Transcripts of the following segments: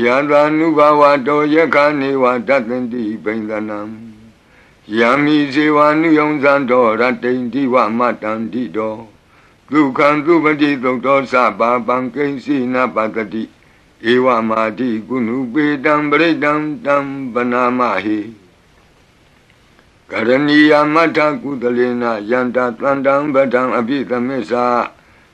ယံသာနုဘဝတောယက္ခနေဝတတ္တန္တိဘိန္ဒနံယံမိဇေဝနုယုံဇံတော်ရတ္တိန်တိဝမတန္တိတောဒုက္ခံသူပတိသုတ်တော်သဘာပံကိဉ္စီနပတ္တိဧဝမာတိကုဏုပေတံပရိတံတံဗနာမဟိကရဏီယမထကုသလေနယန္တတန္တံဗဒံအပိသမစ္ဆာ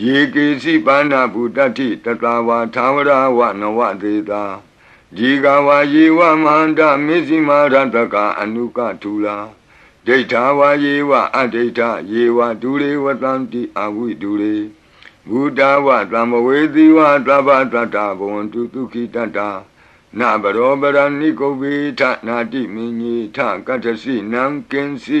ယေကေစီပါဏဗုတ္တိတတဝါသာဝရဝနဝသေတာဒီကဝါယေဝမဟန္တမေဇိမာရတကအနုကထူလာဒိဋ္ဌာဝါယေဝအဒိဋ္ဌယေဝဒူရေဝတံတိအဝိဒူရေဘုဒ္ဓဝသံမဝေသီဝသဗ္ဗတတ္တဘဝန္တုဒုခိတတ္တာနဘရောပရဏိကုဗေထနာတိမင်းကြီးထကတ္ထစီနံကင်စီ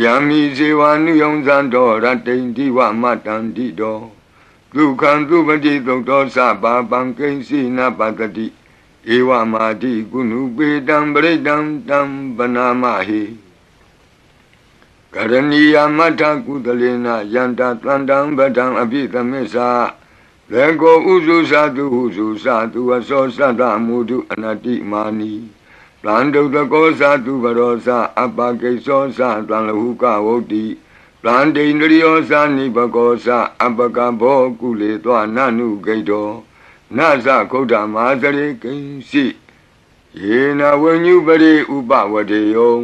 ယံမိဇေဝနုယုံဇံတော်ရတ္တိန်တိဝမတန္တိတောဒုက္ခံသူပတိသုတ်တော်သဘာပံကိဉ္စီနပတ္တိဧဝမာတိကုဏုပေတံပရိတံတံဗနာမဟိကရဏီယမထကုသလေနယန္တတန္တံဗဒံအပိသမစ္ဆာလေကိုဥစုသတုဟုစုသတုအစောသတ္တမုဒုအနတိမာနီ တန္တုတကောသတုဘရောသအပကိသောသတံလဟုကဝုတ်တိတန္တိန္ဒရိယောသနိဘကောသအပကဘောကုလေသောနနုဂိတောနသခုဒ္ဓမာသရေကိဉ္စီယေနဝဉ္ညုပရိဥပဝတေယော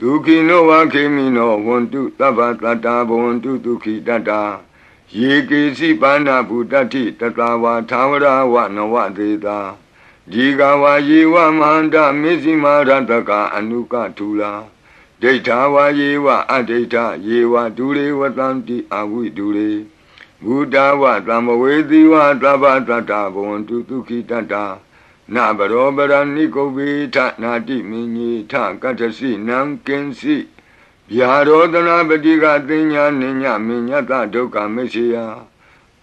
ဒုခိနောဝခေမိနောဝန္တုသဗ္ဗတတ္တာဘဝန္တုဒုခိတတ္တာယေကေစီပါဏဗုတ္တိတတဝါသာဝရဝနဝသေတာ ဒီကဝါယေဝမဟန္တမေဇိမာရတကအနုကထူလာဒိဋ္ဌာဝါယေဝအဒိဋ္ဌယေဝဒူရေဝတံတိအဝိဒူရေဘုဒ္ဓဝသံမဝေသီဝသဗ္ဗတတ္တဘဝန္တုဒုခိတတ္တာနဘရောပရဏိကုဗေထနာတိမင်းကြီးထကတ္ထစီနံကင်စီဗျာရောဒနာပတိကသိညာနိညာမညတဒုက္ခမရှိယ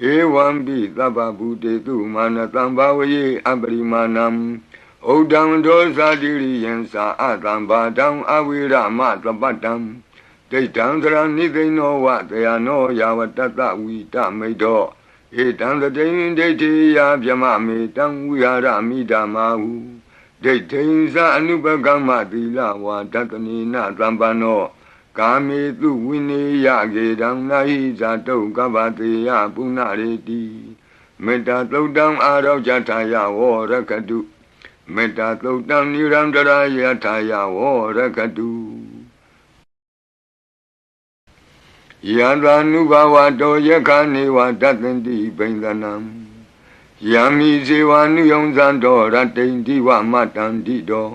ဧဝံပိသဗ္ဗဗုတေတုမာနတံဘာဝယေအပရိမာဏံဩဒံဒောဇာတိရိယံသာအတံဘာတံအဝိရမသပတံဒိဋ္ဌံသရဏိသိဏောဝတယနောယာဝတတဝိတမိတ်တောဧတံတတိန်ဒိဋ္ဌိယဗျမမေတံဝိဟာရမိဓမ္မာဟုဒိဋ္ဌိံသအနုပကမ္မသီလဝါဒတနိနသံပန္နော ကာမေတုဝိနေယကေတံနာဟိဇာတုကဗ္ဗတေယပုဏ္ဏရေတိမေတ္တာသုတ်တံအာရောဇထာယဝရကတုမေတ္တာသုတ်တံနိရန္တရာယထာယဝရကတုယန္တာနုဘဝတောယခာနေဝတတ္တန္တိဘိန္ဒနံယံမိဇေဝနုယုံဇံတော်ရတိန်တိဝမတန္တိတော်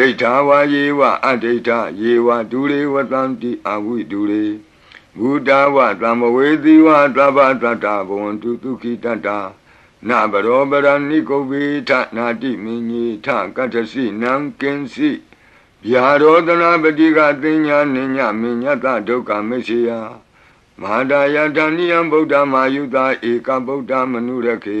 ဒိဋ္ဌာဝါယေဝအဒိဋ္ဌယေဝဒုရေဝတံတိအဝိဒုရေဘဘုဒ္ဓဝသံဘဝေတိဝသဗ္ဗတတ္တဘဝန္တုဒုက္ခိတတ္တာနဗရောပရဏိကုဗ္ဗေထနာတိမင်းကြီးထကတ္ထစီနံကင်စီဗျာရောဒနာပတိကသင်ညာနိညာမညတဒုက္ခမရှိယမဟာဒယတဏိယံဗုဒ္ဓမာယုတာဧကဗုဒ္ဓမနုရခေ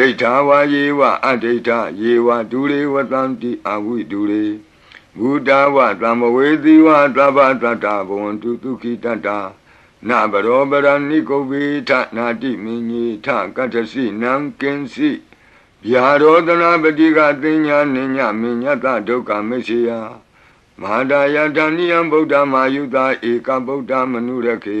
ဒိဋ္ဌာဝါယေဝအဒိဋ္ဌယေဝဒူရေဝတံတိအဝိဒူရေဘုဒ္ဓဝသံမဝေသီဝသဗ္ဗတတ္တာဘဝန္တုဒုခိတတ္တာနဘရောပရဏိကုဗ္ဗေထနာတိမင်းကြီးထကတ္တစီနံကင်စီဗျာရောဒနာပတိကသိညာနိညမညတဒုက္ခမရှိယမဟာဒယတဏိယံဗုဒ္ဓမာယုတာဧကဗုဒ္ဓမနုရခေ